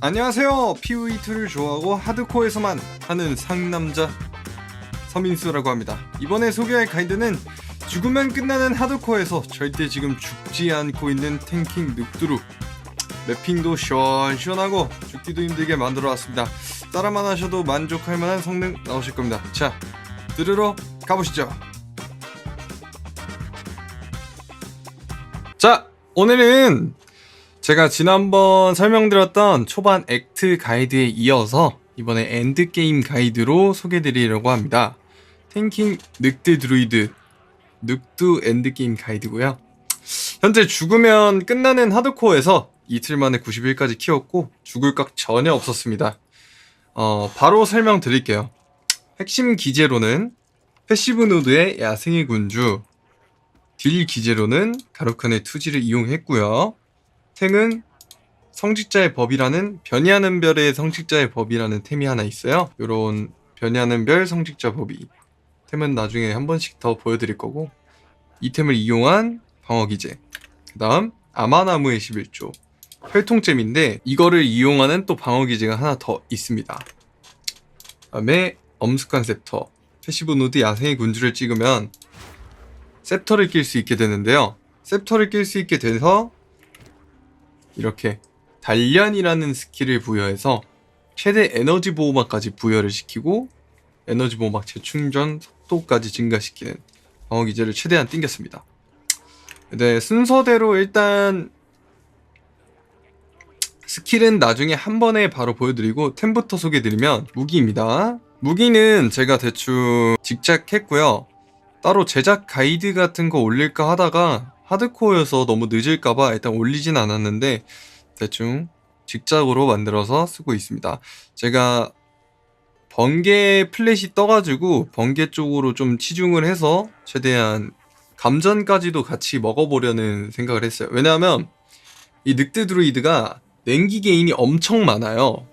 안녕하세요. PV2를 좋아하고 하드코어에서만 하는 상남자 서민수라고 합니다. 이번에 소개할 가이드는 죽으면 끝나는 하드코어에서 절대 지금 죽지 않고 있는 탱킹 늑두루 맵핑도 시원시원하고 죽기도 힘들게 만들어 왔습니다. 따라만 하셔도 만족할 만한 성능 나오실 겁니다. 자, 들으러 가보시죠. 자, 오늘은 제가 지난번 설명드렸던 초반 액트 가이드에 이어서 이번에 엔드게임 가이드로 소개드리려고 합니다. 탱킹 늑드 드루이드 늑두 엔드게임 가이드고요. 현재 죽으면 끝나는 하드코어에서 이틀 만에 91까지 키웠고 죽을 각 전혀 없었습니다. 어, 바로 설명드릴게요. 핵심 기제로는 패시브 노드의 야생의 군주 딜 기제로는 가루칸의 투지를 이용했고요. 탱은 성직자의 법이라는 변이하는 별의 성직자의 법이라는 템이 하나 있어요. 요런 변이하는 별 성직자 법이 템은 나중에 한 번씩 더 보여드릴 거고 이 템을 이용한 방어 기제 그 다음 아마나무의 11조 혈통잼인데 이거를 이용하는 또 방어 기제가 하나 더 있습니다. 다음에 엄숙한 셉터 패시브 노드 야생의 군주를 찍으면 셉터를 낄 수 있게 되는데요. 셉터를 낄 수 있게 돼서 이렇게 단련이라는 스킬을 부여해서 최대 에너지 보호막까지 부여를 시키고 에너지 보호막 재충전 속도까지 증가시키는 방어 기제를 최대한 땡겼습니다. 네, 순서대로 일단 스킬은 나중에 한 번에 바로 보여드리고 템부터 소개드리면 무기입니다. 무기는 제가 대충 직작했고요. 따로 제작 가이드 같은 거 올릴까 하다가 하드코어여서 너무 늦을까봐 일단 올리진 않았는데 대충 직작으로 만들어서 쓰고 있습니다. 제가 번개 플랫이 떠가지고 번개 쪽으로 좀 치중을 해서 최대한 감전까지도 같이 먹어보려는 생각을 했어요. 왜냐하면 이 늑대 드루이드가 냉기 게인이 엄청 많아요.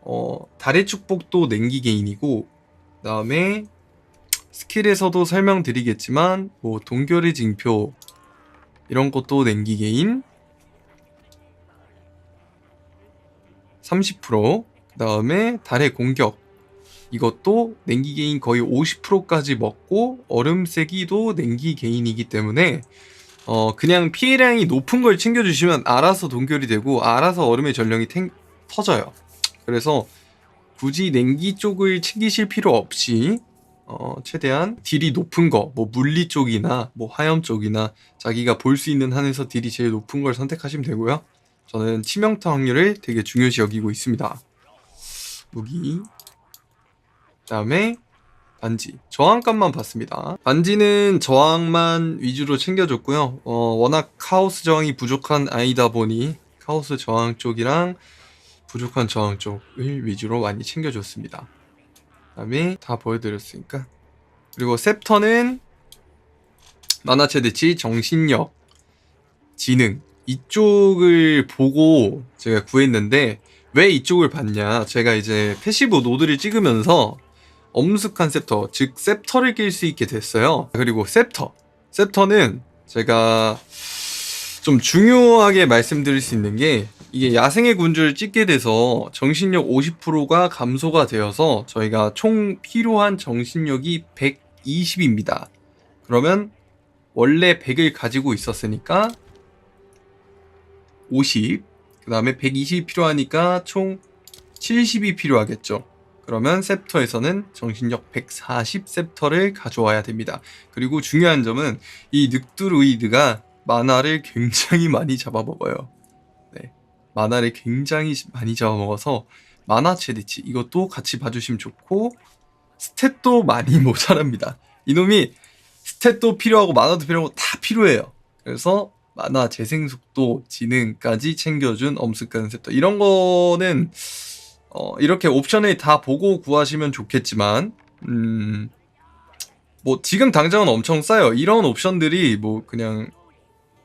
어, 달의 축복도 냉기 게인이고, 그 다음에 스킬에서도 설명드리겠지만, 뭐, 동결의 징표, 이런 것도 냉기 게인, 30%, 그 다음에 달의 공격, 이것도 냉기 게인 거의 50%까지 먹고, 얼음 세기도 냉기 게인이기 때문에, 어, 그냥 피해량이 높은 걸 챙겨주시면 알아서 동결이 되고, 알아서 얼음의 전령이 탱, 터져요. 그래서 굳이 냉기 쪽을 챙기실 필요 없이, 어, 최대한 딜이 높은 거, 뭐 물리 쪽이나 뭐 화염 쪽이나 자기가 볼 수 있는 한에서 딜이 제일 높은 걸 선택하시면 되고요. 저는 치명타 확률을 되게 중요시 여기고 있습니다. 무기. 그다음에 반지. 저항값만 봤습니다. 반지는 저항만 위주로 챙겨줬고요. 어, 워낙 카오스 저항이 부족한 아이다 보니 카오스 저항 쪽이랑 부족한 저항 쪽을 위주로 많이 챙겨줬습니다. 그다음에 다 보여드렸으니까. 그리고 셉터는 만화 최대치 정신력, 지능 이쪽을 보고 제가 구했는데 왜 이쪽을 봤냐? 제가 이제 패시브 노드를 찍으면서 엄숙한 셉터, 즉 셉터를 낄 수 있게 됐어요. 그리고 셉터, 셉터는 제가 좀 중요하게 말씀드릴 수 있는 게 이게 야생의 군주를 찍게 돼서 정신력 50%가 감소가 되어서 저희가 총 필요한 정신력이 120입니다. 그러면 원래 100을 가지고 있었으니까 50, 그 다음에 120이 필요하니까 총 70이 필요하겠죠. 그러면 셉터에서는 정신력 140 셉터를 가져와야 됩니다. 그리고 중요한 점은 이 늑두루이드가 만화를 굉장히 많이 잡아먹어요. 네. 만화를 굉장히 많이 잡아먹어서 만화 최대치 이것도 같이 봐주시면 좋고 스탯도 많이 모자랍니다. 이놈이 스탯도 필요하고 만화도 필요하고 다 필요해요. 그래서 만화 재생 속도 지능까지 챙겨준 엄숙한 셉터 이런 거는 어, 이렇게 옵션을 다 보고 구하시면 좋겠지만 음, 뭐 지금 당장은 엄청 싸요. 이런 옵션들이 뭐 그냥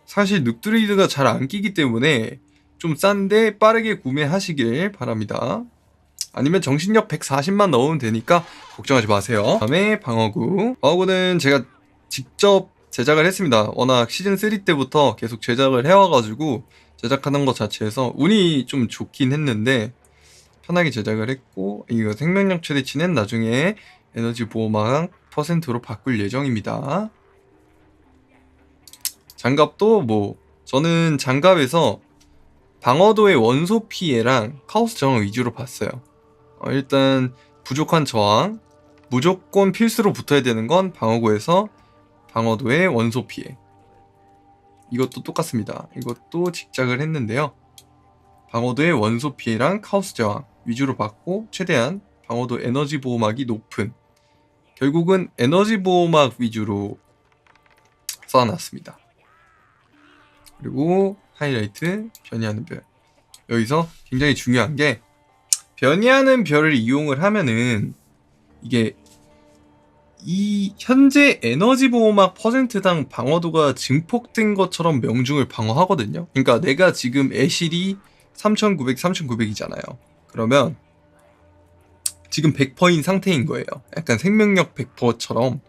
사실 늑드리드가 잘 안 끼기 때문에 좀 싼데 빠르게 구매하시길 바랍니다. 아니면 정신력 140만 넣으면 되니까 걱정하지 마세요. 다음에 방어구. 방어구는 제가 직접 제작을 했습니다. 워낙 시즌 3 때부터 계속 제작을 해와가지고 제작하는 것 자체에서 운이 좀 좋긴 했는데 편하게 제작을 했고 이거 생명력 최대치는 나중에 에너지 보호막 퍼센트로 바꿀 예정입니다. 장갑도 뭐 저는 장갑에서 방어도의 원소 피해랑 카오스 저항 위주로 봤어요. 어, 일단 부족한 저항 무조건 필수로 붙어야 되는 건 방어구에서 방어도의 원소 피해 이것도 똑같습니다. 이것도 직작을 했는데요. 방어도의 원소 피해랑 카오스 저항 위주로 받고 최대한 방어도 에너지 보호막이 높은 결국은 에너지 보호막 위주로 써놨습니다. 그리고 하이라이트 변이하는 별 여기서 굉장히 중요한 게 변이하는 별을 이용을 하면은 이게 이 현재 에너지 보호막 퍼센트당 방어도가 증폭된 것처럼 명중을 방어하거든요. 그러니까 내가 지금 애실이 3900, 3900이잖아요. 그러면 지금 100%인 상태인 거예요. 약간 생명력 100%처럼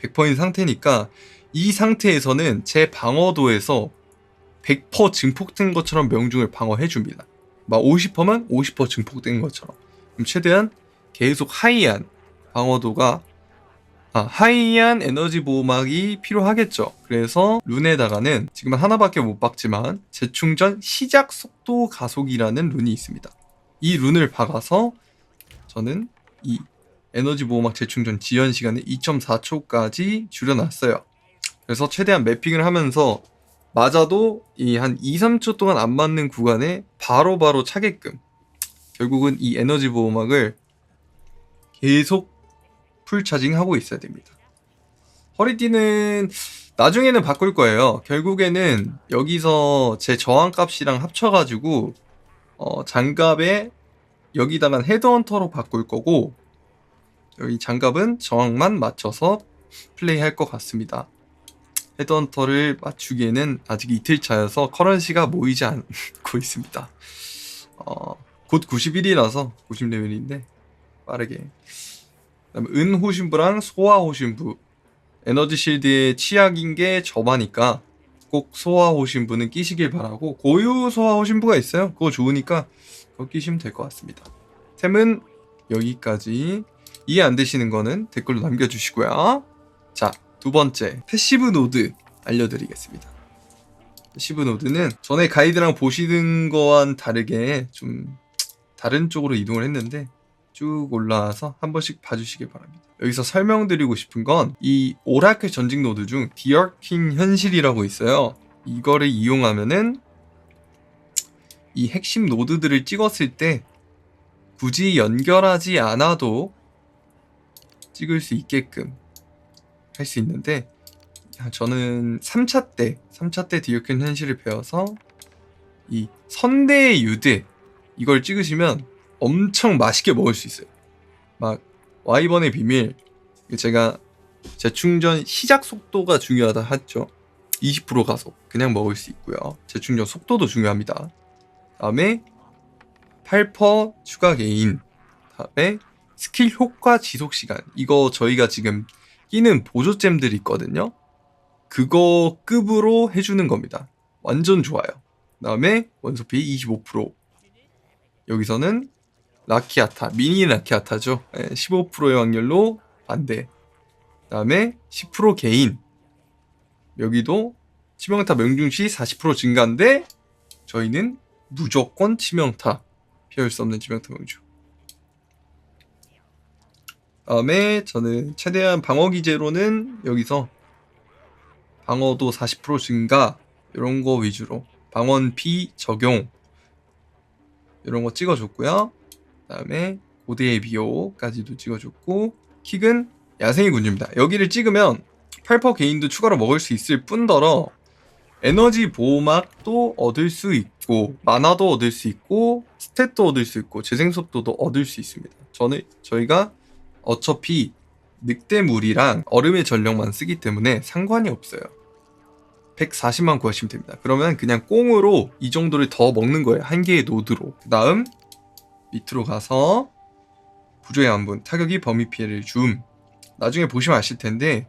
100%인 상태니까 이 상태에서는 제 방어도에서 100% 증폭된 것처럼 명중을 방어해 줍니다. 막 50%면 50% 증폭된 것처럼. 그럼 최대한 계속 하이한 방어도가 아, 하이한 에너지 보호막이 필요하겠죠. 그래서 룬에다가는 지금 하나밖에 못 박지만 재충전 시작 속도 가속이라는 룬이 있습니다. 이 룬을 박아서 저는 이 에너지 보호막 재충전 지연 시간을 2.4초까지 줄여놨어요. 그래서 최대한 매핑을 하면서 맞아도 이 한 2, 3초 동안 안 맞는 구간에 바로바로 바로 차게끔 결국은 이 에너지 보호막을 계속 풀 차징 하고 있어야 됩니다. 허리띠는 나중에는 바꿀 거예요. 결국에는 여기서 제 저항 값이랑 합쳐가지고 어, 장갑에 여기다가 헤드헌터로 바꿀 거고 여기 장갑은 저항만 맞춰서 플레이할 것 같습니다. 헤드헌터를 맞추기에는 아직 이틀 차여서 커런시가 모이지 않고 있습니다. 어, 곧 91이라서 90레벨인데 빠르게 그다음에 은 호신부랑 소화 호신부 에너지 실드의 치약인 게 저바니까 꼭 소화 호신부는 끼시길 바라고 고유 소화 호신부가 있어요. 그거 좋으니까 그거 끼시면 될 것 같습니다. 템은 여기까지 이해 안 되시는 거는 댓글로 남겨주시고요. 자, 두 번째 패시브 노드 알려드리겠습니다. 패시브 노드는 전에 가이드랑 보시는 거와는 다르게 좀 다른 쪽으로 이동을 했는데 쭉 올라와서 한 번씩 봐주시길 바랍니다. 여기서 설명드리고 싶은 건 이 오라클 전직 노드 중 디어킹 현실이라고 있어요. 이거를 이용하면은 이 핵심 노드들을 찍었을 때 굳이 연결하지 않아도 찍을 수 있게끔 할 수 있는데 저는 3차 때 3차 때 디어킹 현실을 배워서 이 선대의 유대 이걸 찍으시면 엄청 맛있게 먹을 수 있어요. 막 와이번의 비밀 제가 재충전 시작 속도가 중요하다 했죠. 20% 가속 그냥 먹을 수 있고요. 재충전 속도도 중요합니다. 다음에 8% 추가 개인 다음에 스킬 효과 지속 시간 이거 저희가 지금 끼는 보조잼들이 있거든요. 그거 급으로 해주는 겁니다. 완전 좋아요. 다음에 원소피 25% 여기서는 라키아타, 미니 라키아타죠. 15%의 확률로 반대. 다음에 10% 개인. 여기도 치명타 명중시 40% 증가인데 저희는 무조건 치명타. 피할 수 없는 치명타 명중. 다음에 저는 최대한 방어 기제로는 여기서 방어도 40% 증가 이런 거 위주로 방언 피 적용 이런 거 찍어줬고요. 다음에 고대의 비호까지도 찍어줬고 킥은 야생의 군주입니다. 여기를 찍으면 8% 개인도 추가로 먹을 수 있을 뿐더러 에너지 보호막도 얻을 수 있고 만화도 얻을 수 있고 스탯도 얻을 수 있고 재생 속도도 얻을 수 있습니다. 저는 저희가 어차피 늑대물이랑 얼음의 전력만 쓰기 때문에 상관이 없어요. 140만 구하시면 됩니다. 그러면 그냥 꽁으로 이 정도를 더 먹는 거예요. 한 개의 노드로. 그 다음 밑으로 가서 부조의 안분 타격이 범위 피해를 줌 나중에 보시면 아실 텐데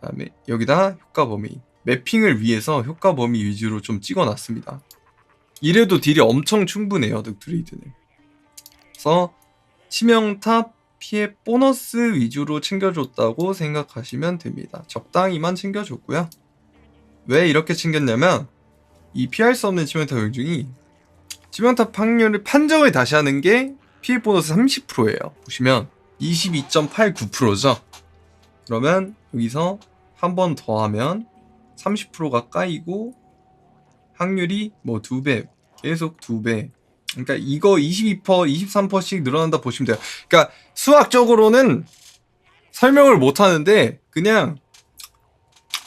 그 다음에 여기다 효과 범위 매핑을 위해서 효과 범위 위주로 좀 찍어 놨습니다 이래도 딜이 엄청 충분해요 늑드레이드는 그래서 치명타 피해 보너스 위주로 챙겨줬다고 생각하시면 됩니다. 적당히만 챙겨줬고요. 왜 이렇게 챙겼냐면 이 피할 수 없는 치명타 명중이 치명타 확률을 판정을 다시 하는 게 피해 보너스 30%예요. 보시면 22.89%죠. 그러면 여기서 한 번 더 하면 30%가 까이고 확률이 뭐 두 배, 계속 두 배. 그러니까 이거 22%, 23%씩 늘어난다 보시면 돼요. 그러니까 수학적으로는 설명을 못 하는데 그냥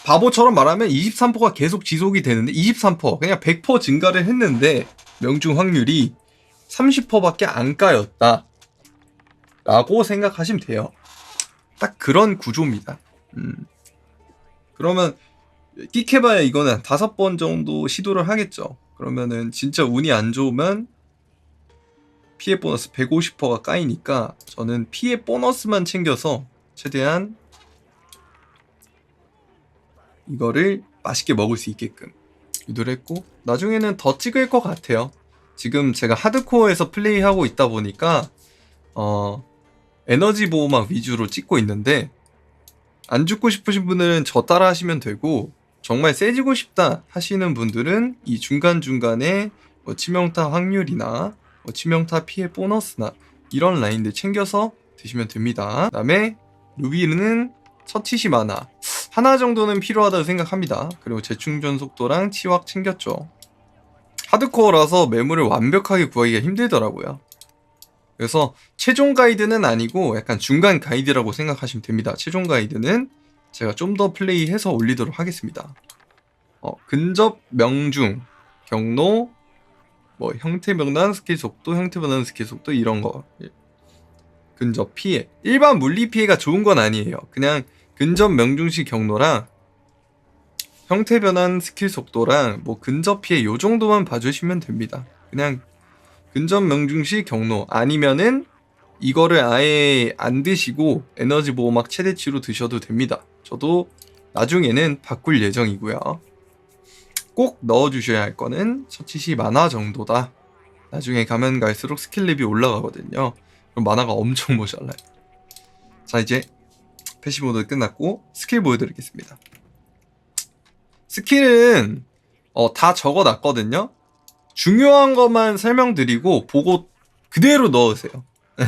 바보처럼 말하면 23%가 계속 지속이 되는데 23% 그냥 100% 증가를 했는데 명중 확률이 30%밖에 안 까였다. 라고 생각하시면 돼요. 딱 그런 구조입니다. 음. 그러면 끽해봐야 이거는 다섯 번 정도 시도를 하겠죠. 그러면은 진짜 운이 안 좋으면 피해 보너스 150%가 까이니까 저는 피해 보너스만 챙겨서 최대한 이거를 맛있게 먹을 수 있게끔 유도를 했고 나중에는 더 찍을 것 같아요. 지금 제가 하드코어에서 플레이하고 있다 보니까 어 에너지 보호막 위주로 찍고 있는데 안 죽고 싶으신 분들은 저 따라 하시면 되고 정말 세지고 싶다 하시는 분들은 이 중간중간에 뭐 치명타 확률이나 뭐 치명타 피해 보너스나 이런 라인들 챙겨서 드시면 됩니다. 그 다음에 루비는 처치시 많아 하나 정도는 필요하다고 생각합니다. 그리고 재충전 속도랑 치확 챙겼죠. 하드코어라서 매물을 완벽하게 구하기가 힘들더라고요. 그래서 최종 가이드는 아니고 약간 중간 가이드라고 생각하시면 됩니다. 최종 가이드는 제가 좀 더 플레이해서 올리도록 하겠습니다. 어, 근접 명중, 경로, 뭐 형태 명단 스킬 속도, 형태 변환 스킬 속도 이런 거. 예. 근접 피해. 일반 물리 피해가 좋은 건 아니에요. 그냥 근접 명중시 경로랑 형태 변환 스킬 속도랑 뭐 근접 피해 요 정도만 봐주시면 됩니다. 그냥 근접 명중시 경로 아니면은 이거를 아예 안 드시고 에너지 보호막 최대치로 드셔도 됩니다. 저도 나중에는 바꿀 예정이고요. 꼭 넣어주셔야 할 거는 처치시 만화 정도다. 나중에 가면 갈수록 스킬 랩이 올라가거든요. 그럼 만화가 엄청 모자라요. 자 이제 패시브 모드 끝났고 스킬 보여드리겠습니다. 스킬은 어, 다 적어놨거든요. 중요한 것만 설명드리고 보고 그대로 넣으세요. 네.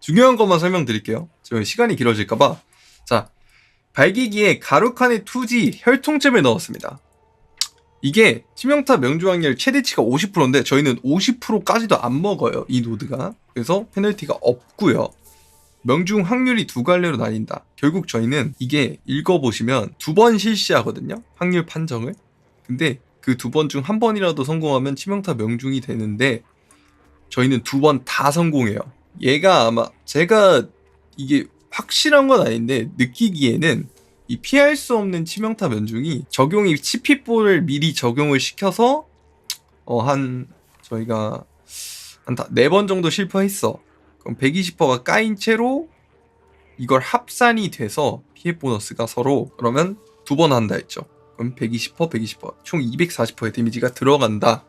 중요한 것만 설명드릴게요. 저 시간이 길어질까봐. 자, 발기기에 가루칸의 투지 혈통잼을 넣었습니다. 이게 치명타 명중 확률 최대치가 50%인데 저희는 50%까지도 안 먹어요. 이 노드가. 그래서 페널티가 없고요. 명중 확률이 두 갈래로 나뉜다. 결국 저희는 이게 읽어보시면 두 번 실시하거든요. 확률 판정을. 근데 그 두 번 중 한 번이라도 성공하면 치명타 명중이 되는데 저희는 두 번 다 성공해요. 얘가 아마 제가 이게 확실한 건 아닌데 느끼기에는 이 피할 수 없는 치명타 면중이 적용이 치피볼을 미리 적용을 시켜서 어 한 저희가 한 네 번 정도 실패했어. 그럼 120%가 까인 채로 이걸 합산이 돼서 피해 보너스가 서로 그러면 두 번 한다 했죠. 그럼 120%, 120%, 총 240%의 데미지가 들어간다.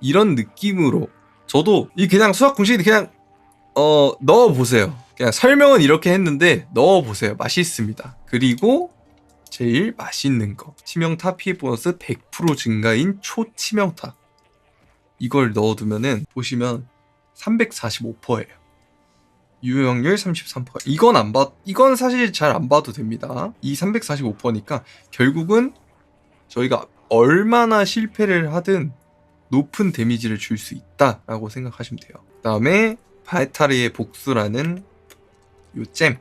이런 느낌으로 저도 이 그냥 수학 공식이 그냥 어 넣어 보세요. 그냥 설명은 이렇게 했는데 넣어 보세요. 맛있습니다. 그리고 제일 맛있는 거 치명타 피해 보너스 100% 증가인 초치명타 이걸 넣어두면은 보시면 345%예요. 유효 확률 33%. 이건 안 봐, 이건 사실 잘 안 봐도 됩니다. 이 345%니까 결국은 저희가 얼마나 실패를 하든 높은 데미지를 줄 수 있다라고 생각하시면 돼요. 그 다음에 바에타르의 복수라는 요 잼.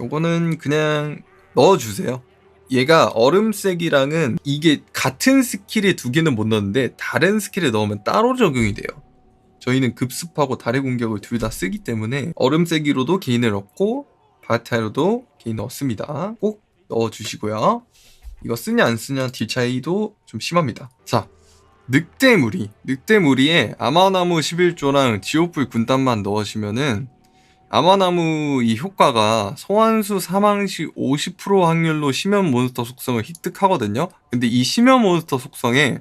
요거는 그냥 넣어주세요. 얘가 얼음색이랑은 이게 같은 스킬에 두 개는 못 넣는데 다른 스킬에 넣으면 따로 적용이 돼요. 저희는 급습하고 달의 공격을 둘 다 쓰기 때문에 얼음세기로도 개인을 얻고 바타로도 개인을 얻습니다. 꼭 넣어주시고요. 이거 쓰냐 안 쓰냐 딜 차이도 좀 심합니다. 자, 늑대무리. 늑대무리에 아마나무 11조랑 지오풀 군단만 넣으시면은 아마나무 이 효과가 소환수 사망 시 50% 확률로 심연 몬스터 속성을 획득하거든요. 근데 이 심연 몬스터 속성에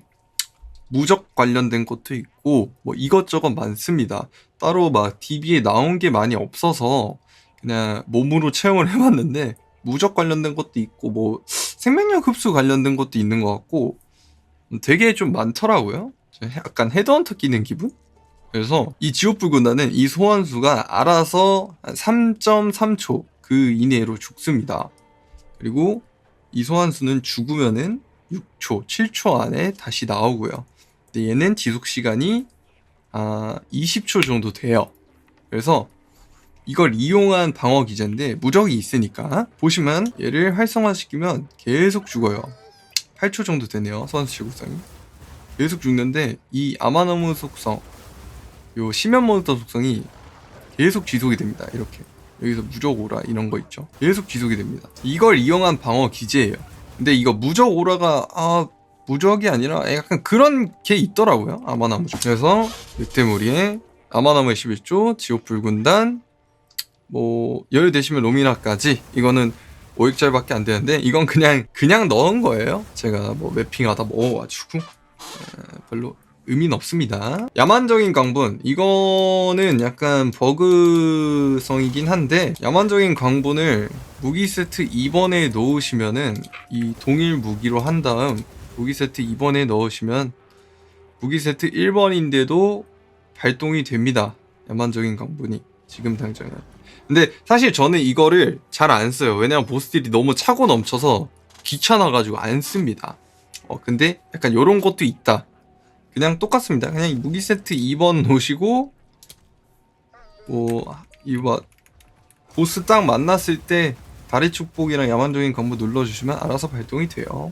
무적 관련된 것도 있고 뭐 이것저것 많습니다. 따로 막 DB에 나온 게 많이 없어서 그냥 몸으로 체험을 해봤는데 무적 관련된 것도 있고 뭐 생명력 흡수 관련된 것도 있는 것 같고 되게 좀 많더라고요. 약간 헤드헌터 끼는 기분? 그래서 이 지옥불 군단은 이 소환수가 알아서 한 3.3초 그 이내로 죽습니다. 그리고 이 소환수는 죽으면은 6초, 7초 안에 다시 나오고요. 근데 얘는 지속 시간이 아 20초 정도 돼요. 그래서 이걸 이용한 방어 기제인데 무적이 있으니까 보시면 얘를 활성화시키면 계속 죽어요. 8초 정도 되네요. 선수 지구성이 계속 죽는데 이 아마너무 속성 요 심연 몬스터 속성이 계속 지속이 됩니다. 이렇게 여기서 무적 오라 이런 거 있죠. 계속 지속이 됩니다. 이걸 이용한 방어 기제예요. 근데 이거 무적 오라가 아 무적이 아니라 약간 그런 게 있더라고요. 아마나무 중. 그래서 늑대무리에 아마나무의 11조, 지옥 불군단, 뭐 여유 되시면 로미나까지 이거는 5일짜리밖에 안 되는데 이건 그냥 그냥 넣은 거예요. 제가 뭐 매핑하다 먹어가지고 에, 별로 의미는 없습니다. 야만적인 광분 이거는 약간 버그성이긴 한데 야만적인 광분을 무기 세트 2번에 넣으시면은 이 동일 무기로 한 다음 무기 세트 2번에 넣으시면 무기 세트 1번인데도 발동이 됩니다. 야만적인 광분이 지금 당장은. 근데 사실 저는 이거를 잘 안 써요. 왜냐면 보스들이 너무 차고 넘쳐서 귀찮아가지고 안 씁니다. 어 근데 약간 요런 것도 있다. 그냥 똑같습니다. 그냥 이 무기 세트 2번 놓으시고 뭐 이거 보스 딱 만났을 때 다리 축복이랑 야만적인 건부 눌러주시면 알아서 발동이 돼요.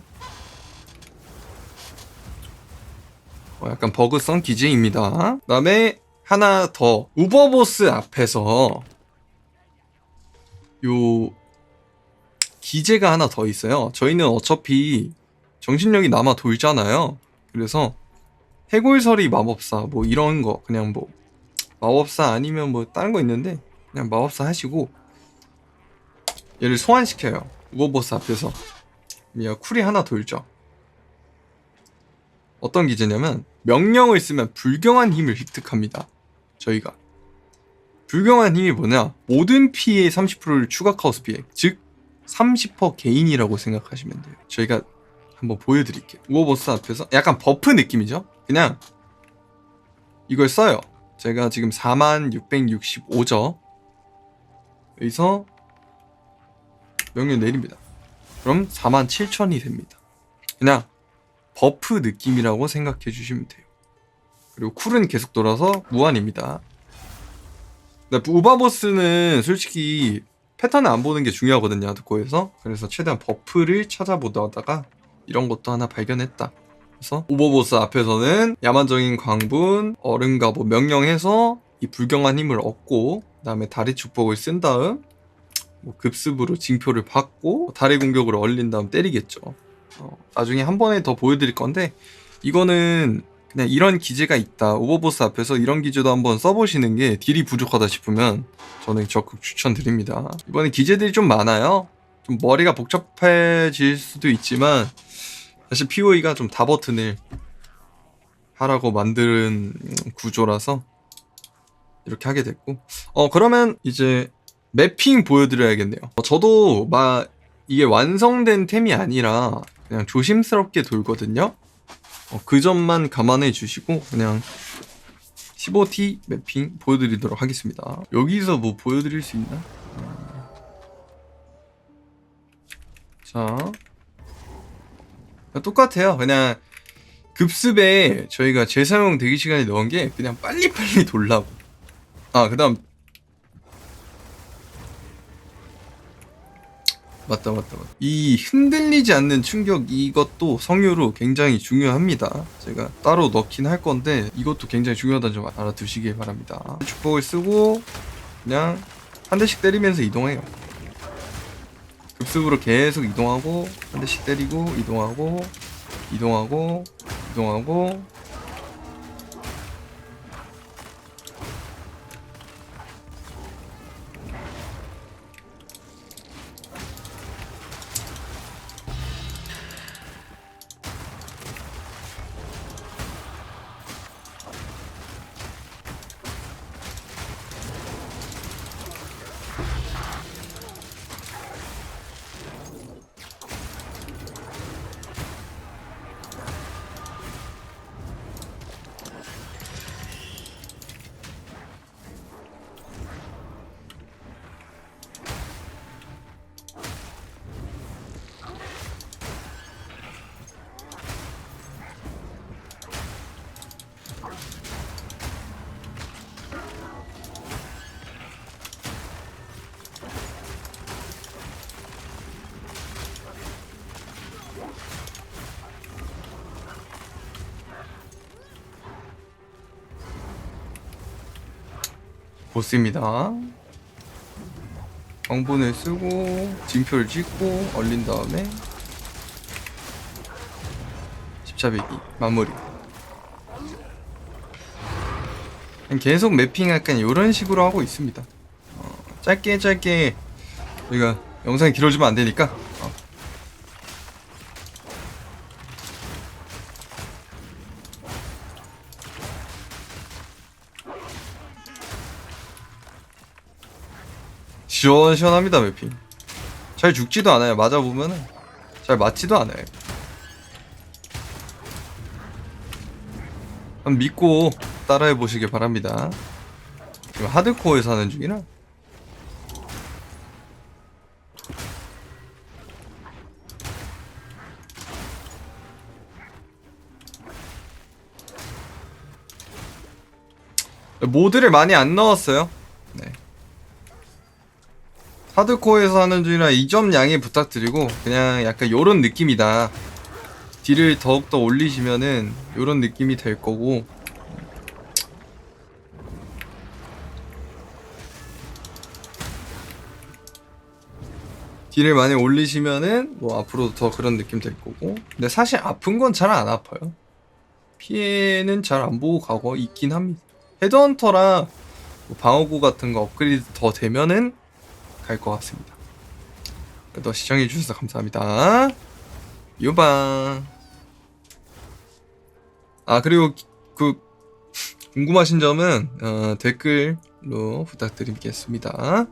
어, 약간 버그성 기제입니다. 그 다음에 하나 더 우버보스 앞에서 요 기제가 하나 더 있어요. 저희는 어차피 정신력이 남아 돌잖아요. 그래서 해골설이 마법사 뭐 이런 거 그냥 뭐 마법사 아니면 뭐 다른 거 있는데 그냥 마법사 하시고 얘를 소환시켜요. 우버보스 앞에서 얘가 쿨이 하나 돌죠. 어떤 기제냐면 명령을 쓰면 불경한 힘을 획득합니다. 저희가 불경한 힘이 뭐냐? 모든 피해의 30%를 추가 카오스 피해, 즉 30% 개인이라고 생각하시면 돼요. 저희가 한번 보여드릴게요. 우어보스 앞에서 약간 버프 느낌이죠? 그냥 이걸 써요. 제가 지금 4665죠. 여기서 명령 내립니다. 그럼 47,000이 됩니다. 그냥 버프 느낌이라고 생각해 주시면 돼요. 그리고 쿨은 계속 돌아서 무한입니다. 우바보스는 솔직히 패턴을 안 보는 게 중요하거든요, 하드코어에서. 그래서 최대한 버프를 찾아보다가 이런 것도 하나 발견했다. 그래서 오버보스 앞에서는 야만적인 광분, 어른과 뭐 명령해서 이 불경한 힘을 얻고 그다음에 다리 축복을 쓴 다음 뭐 급습으로 징표를 받고 다리 공격으로 얼린 다음 때리겠죠. 어, 나중에 한 번에 더 보여드릴 건데 이거는 그냥 이런 기제가 있다. 오버보스 앞에서 이런 기제도 한번 써보시는 게 딜이 부족하다 싶으면 저는 적극 추천드립니다. 이번에 기제들이 좀 많아요. 좀 머리가 복잡해질 수도 있지만 사실 POE가 좀 다 버튼을 하라고 만든 구조라서 이렇게 하게 됐고 어 그러면 이제 매핑 보여드려야겠네요 어, 저도 막 이게 완성된 템이 아니라 그냥 조심스럽게 돌거든요 어, 그 점만 감안해 주시고 그냥 15T 매핑 보여드리도록 하겠습니다 여기서 뭐 보여드릴 수 있나? 자 똑같아요. 그냥 급습에 저희가 재사용 대기 시간에 넣은 게 그냥 빨리빨리 돌라고. 아, 그 다음. 맞다, 맞다, 맞다. 이 흔들리지 않는 충격 이것도 성유로 굉장히 중요합니다. 제가 따로 넣긴 할 건데 이것도 굉장히 중요하다는 점 알아두시길 바랍니다. 축복을 쓰고 그냥 한 대씩 때리면서 이동해요. 급습으로 계속 이동하고 한 대씩 때리고 이동하고 이동하고 이동하고 보스입니다. 정본을 쓰고 징표를 찍고 얼린 다음에 십자배기 마무리. 계속 매핑 약간 이런 식으로 하고 있습니다. 어, 짧게 짧게 우리가 영상이 길어지면 안 되니까 시원시원합니다 매핑. 잘 죽지도 않아요. 맞아보면은 잘 맞지도 않아요. 한번 믿고 따라해 보시길 바랍니다. 지금 하드코어에서 하는 중이라. 모드를 많이 안 넣었어요. 네. 하드코어에서 하는 중이라 이 점 양해 부탁드리고 그냥 약간 요런 느낌이다. 딜을 더욱더 올리시면은 요런 느낌이 될 거고. 딜을 많이 올리시면은 뭐 앞으로도 더 그런 느낌 될 거고. 근데 사실 아픈 건 잘 안 아파요. 피해는 잘 안 보고 가고 있긴 합니다. 헤드헌터라 뭐 방어구 같은 거 업그레이드 더 되면은 갈 것 같습니다. 또 시청해 주셔서 감사합니다. 유방. 아 그리고 그 궁금하신 점은 어, 댓글로 부탁드리겠습니다.